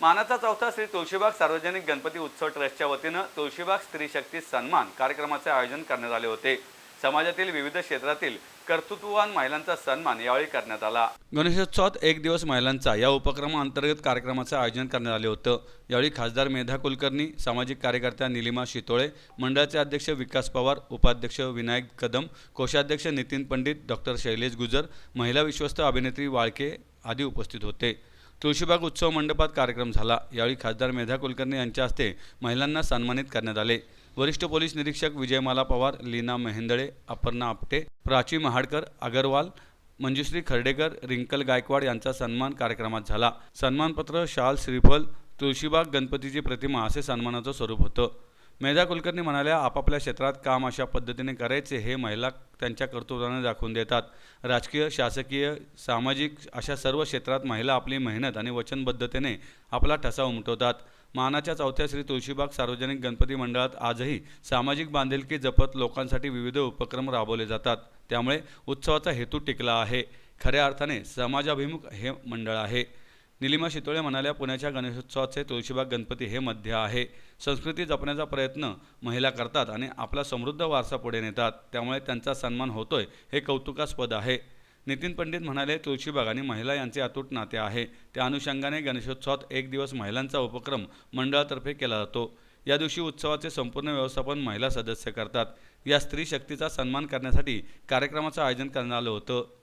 मानाचा चौथा श्री तुळशीबाग सार्वजनिक गणपती उत्सव ट्रस्टच्या वतीनं तुळशीबाग स्त्री शक्ती सन्मान कार्यक्रमाचे आयोजन करण्यात आले होते. समाजातील विविध क्षेत्रातील कर्तृत्ववान महिलांचा सन्मान यावेळी करण्यात आला. गणेशोत्सवात एक दिवस महिलांचा या उपक्रमाअंतर्गत कार्यक्रमाचं आयोजन करण्यात आले होतं. यावेळी खासदार मेधा कुलकर्णी सामाजिक कार्यकर्त्या निलिमा शितोळे मंडळाचे अध्यक्ष विकास पवार उपाध्यक्ष विनायक कदम कोषाध्यक्ष नितीन पंडित डॉक्टर शैलेश गुजर महिला विश्वस्त अभिनेत्री वाळके आदी उपस्थित होते. तुळशीबाग उत्सव मंडपात कार्यक्रम झाला. यावेळी खासदार मेधा कुलकर्णी यांच्या हस्ते महिलांना सन्मानित करण्यात आले. वरिष्ठ पोलीस निरीक्षक विजयमाला पवार लीना मेहेंदळे अपर्णा आपटे प्राची महाडकर अगरवाल मंजुश्री खर्डेकर रिंकल गायकवाड यांचा सन्मान कार्यक्रमात झाला. सन्मानपत्र शाल श्रीफल तुळशीबाग गणपतीची प्रतिमा असे सन्मानाचं स्वरूप होतं. मेधा कुलकर्णी म्हणाल्या आपापल्या क्षेत्रात काम अशा पद्धतीने करायचे हे महिला त्यांच्या कर्तृत्वाने दाखवून देतात. राजकीय शासकीय सामाजिक अशा सर्व क्षेत्रात महिला आपली मेहनत आणि वचनबद्धतेने आपला ठसा उमटवतात. मानाच्या चौथ्या श्री तुळशीबाग सार्वजनिक गणपती मंडळात आजही सामाजिक बांधिलकी जपत लोकांसाठी विविध उपक्रम राबवले जातात. त्यामुळे उत्सवाचा हेतू टिकला आहे. खऱ्या अर्थाने समाजाभिमुख हे मंडळ आहे. निलिमा शितोळे म्हणाल्या पुण्याच्या गणेशोत्सवाचे तुळशीबाग गणपती हे मध्य आहे. संस्कृती जपण्याचा प्रयत्न महिला करतात आणि आपला समृद्ध वारसा पुढे नेतात. त्यामुळे त्यांचा सन्मान होतोय हे कौतुकास्पद आहे. नितीन पंडित म्हणाले तुळशीबाग आणि महिला यांचे अतूट नाते आहे. त्या अनुषंगाने गणेशोत्सवात एक दिवस महिलांचा उपक्रम मंडळातर्फे केला जातो. या दिवशी उत्सवाचे संपूर्ण व्यवस्थापन महिला सदस्य करतात. या स्त्री शक्तीचा सन्मान करण्यासाठी कार्यक्रमाचं आयोजन करण्यात आलं होतं.